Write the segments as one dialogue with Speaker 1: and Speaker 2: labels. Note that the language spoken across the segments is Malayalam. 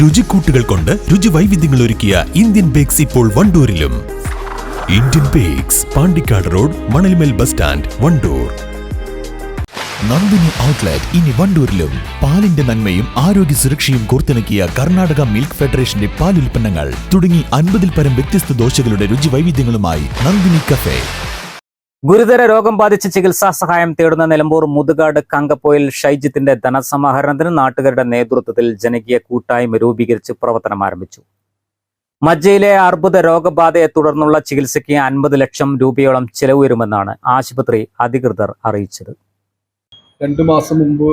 Speaker 1: രുചിക്കൂട്ടുകൾ കൊണ്ട് രുചി വൈവിധ്യങ്ങൾ ഒരുക്കിയ ഇന്ത്യൻ ബേക്സ് ഇപ്പോൾ വണ്ടൂരിലും. Indian Bakes Pandikkad road Manalmel bus stand Wandoor. Nandini outlet ഇനി വണ്ടൂരിലും. പാലിന്റെ നന്മയും ആരോഗ്യ സുരക്ഷയും കോർത്തിണക്കിയ കർണാടക മിൽക്ക് ഫെഡറേഷന്റെ പാൽ ഉൽപ്പന്നങ്ങൾ തുടങ്ങി അൻപതിൽ പരം വ്യത്യസ്ത ദോശകളുടെ രുചി വൈവിധ്യങ്ങളുമായി നന്ദിനി കഫേ.
Speaker 2: ഗുരുതര രോഗം ബാധിച്ച് ചികിത്സാ സഹായം തേടുന്ന നിലമ്പൂർ മുതുകാട് കങ്കപ്പോയിൽ ഷൈജിത്തിന്റെ ധനസമാഹരണത്തിന് നാട്ടുകാരുടെ നേതൃത്വത്തിൽ ജനകീയ കൂട്ടായ്മ രൂപീകരിച്ച് പ്രവർത്തനം ആരംഭിച്ചു. മജ്ജയിലെ അർബുദ രോഗബാധയെ തുടർന്നുള്ള ചികിത്സയ്ക്ക് അൻപത് ലക്ഷം രൂപയോളം ചെലവ് വരുമെന്നാണ് ആശുപത്രി അധികൃതർ അറിയിച്ചത്.
Speaker 3: രണ്ടു മാസം മുമ്പ്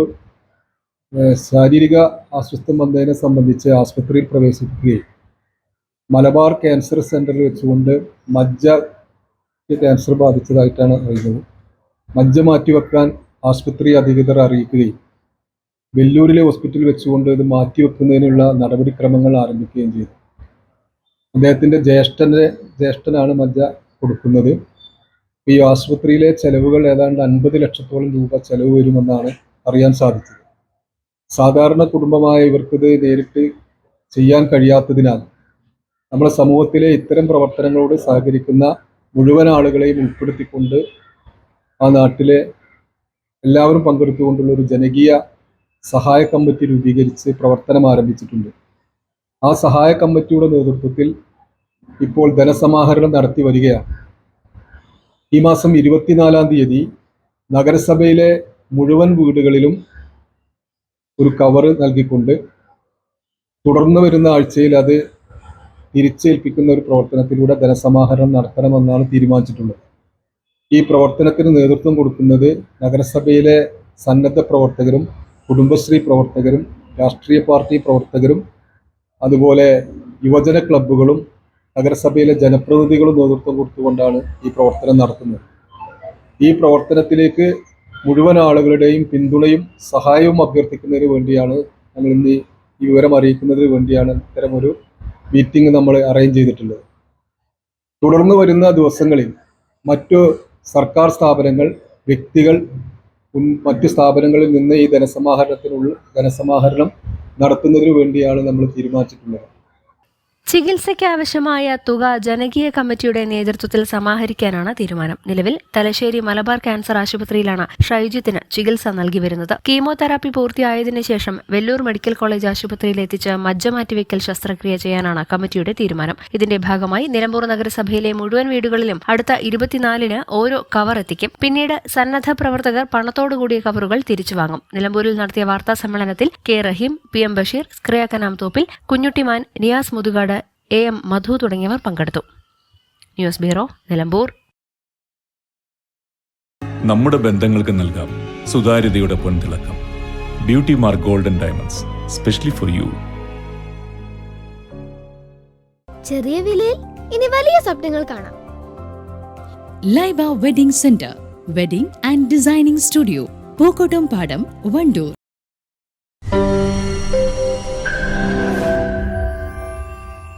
Speaker 3: ശാരീരിക അസ്വസ്ഥം വന്നതിനെ സംബന്ധിച്ച് ആശുപത്രിയിൽ പ്രവേശിപ്പിക്കുകയും മലബാർ ക്യാൻസർ സെന്ററിൽ വെച്ചുകൊണ്ട് മജ്ജ ക്യാൻസർ ബാധിച്ചതായിട്ടാണ് അറിയുന്നത്. മജ്ജ മാറ്റിവെക്കാൻ ആശുപത്രി അധികൃതർ അറിയിക്കുകയും വെല്ലൂരിലെ ഹോസ്പിറ്റലിൽ വെച്ചുകൊണ്ട് ഇത് മാറ്റിവെക്കുന്നതിനുള്ള നടപടിക്രമങ്ങൾ ആരംഭിക്കുകയും ചെയ്തു. അദ്ദേഹത്തിന്റെ ജ്യേഷ്ഠന്റെ ജ്യേഷ്ഠനാണ് മജ്ജ കൊടുക്കുന്നത്. ഈ ആശുപത്രിയിലെ ചെലവുകൾ ഏതാണ്ട് അൻപത് ലക്ഷത്തോളം രൂപ ചെലവ് വരുമെന്നാണ് അറിയാൻ സാധിച്ചത്. സാധാരണ കുടുംബമായ ഇവർക്കിത് നേരിട്ട് ചെയ്യാൻ കഴിയാത്തതിനാൽ നമ്മുടെ സമൂഹത്തിലെ ഇത്തരം പ്രവർത്തനങ്ങളോട് സഹകരിക്കുന്ന മുഴുവൻ ആളുകളെയും ഉൾപ്പെടുത്തിക്കൊണ്ട് ആ നാട്ടിലെ എല്ലാവരും പങ്കെടുത്തുകൊണ്ടുള്ള ഒരു ജനകീയ സഹായ കമ്മിറ്റി രൂപീകരിച്ച് പ്രവർത്തനം ആരംഭിച്ചിട്ടുണ്ട്. ആ സഹായ കമ്മിറ്റിയുടെ നേതൃത്വത്തിൽ ഇപ്പോൾ ധനസമാഹരണം നടത്തി വരികയാണ്. ഈ മാസം ഇരുപത്തിനാലാം തീയതി നഗരസഭയിലെ മുഴുവൻ വീടുകളിലും ഒരു കവറ് നൽകിക്കൊണ്ട് തുടർന്ന് വരുന്ന ആഴ്ചയിൽ അത് തിരിച്ചേൽപ്പിക്കുന്ന ഒരു പ്രവർത്തനത്തിലൂടെ ധനസമാഹരണം നടത്തണമെന്നാണ് തീരുമാനിച്ചിട്ടുള്ളത്. ഈ പ്രവർത്തനത്തിന് നേതൃത്വം കൊടുക്കുന്നത് നഗരസഭയിലെ സന്നദ്ധ പ്രവർത്തകരും കുടുംബശ്രീ പ്രവർത്തകരും രാഷ്ട്രീയ പാർട്ടി പ്രവർത്തകരും അതുപോലെ യുവജന ക്ലബ്ബുകളും നഗരസഭയിലെ ജനപ്രതിനിധികളും നേതൃത്വം കൊടുത്തുകൊണ്ടാണ് ഈ പ്രവർത്തനം നടത്തുന്നത്. ഈ പ്രവർത്തനത്തിലേക്ക് മുഴുവൻ ആളുകളുടെയും പിന്തുണയും സഹായവും അഭ്യർത്ഥിക്കുന്നതിന് വേണ്ടിയാണ് ഞങ്ങൾ ഇന്ന് ഈ വിവരം അറിയിക്കുന്നതിന് വേണ്ടിയാണ് ഇത്തരമൊരു മീറ്റിംഗ് നമ്മൾ അറേഞ്ച് ചെയ്തിട്ടുള്ളത് തുടർന്ന് വരുന്ന ദിവസങ്ങളിൽ മറ്റു സർക്കാർ സ്ഥാപനങ്ങൾ വ്യക്തികൾ മറ്റു സ്ഥാപനങ്ങളിൽ നിന്ന് ഈ ധനസമാഹരണത്തിനുള്ള ധനസമാഹരണം നടത്തുന്നതിന് വേണ്ടിയാണ് നമ്മൾ തീരുമാനിച്ചിട്ടുള്ളത്.
Speaker 4: ചികിത്സയ്ക്ക് ആവശ്യമായ തുക ജനകീയ കമ്മിറ്റിയുടെ നേതൃത്വത്തിൽ സമാഹരിക്കാനാണ് തീരുമാനം. നിലവിൽ തലശ്ശേരി മലബാർ ക്യാൻസർ ആശുപത്രിയിലാണ് ഷൈജിത്തിന് ചികിത്സ നൽകി വരുന്നത്. കീമോതെറാപ്പി പൂർത്തിയായതിനു ശേഷം വെല്ലൂർ മെഡിക്കൽ കോളേജ് ആശുപത്രിയിൽ എത്തിച്ച് മജ്ജ മാറ്റിവെക്കൽ ശസ്ത്രക്രിയ ചെയ്യാനാണ് കമ്മിറ്റിയുടെ തീരുമാനം. ഇതിന്റെ ഭാഗമായി നിലമ്പൂർ നഗരസഭയിലെ മുഴുവൻ വീടുകളിലും അടുത്ത ഇരുപത്തിനാലിന് ഓരോ കവർ എത്തിക്കും. പിന്നീട് സന്നദ്ധ പ്രവർത്തകർ പണത്തോടുകൂടിയ കവറുകൾ തിരിച്ചു വാങ്ങും. നിലമ്പൂരിൽ നടത്തിയ വാർത്താ സമ്മേളനത്തിൽ K Raheem P M Basheer സ്ക്രിയാക്കനാം Thoppil കുഞ്ഞുട്ടിമാൻ നിയാസ് മുതുകാട് എ എം മധു തുടങ്ങിയവർ പങ്കെടുത്തു. News bureau Nilambur.
Speaker 5: നമ്മുടെ ബന്ധങ്ങൾക്ക് നൽകാം സുതാര്യതയുടെ പൊൻതിളക്കം. Beauty mark golden diamonds specially for you.
Speaker 6: ചെറിയ വിലയിൽ ഇനി വലിയ സ്വപ്നങ്ങൾ കാണാം.
Speaker 7: Laiba wedding centre wedding and designing studio Pookkottumpadam Wandoor.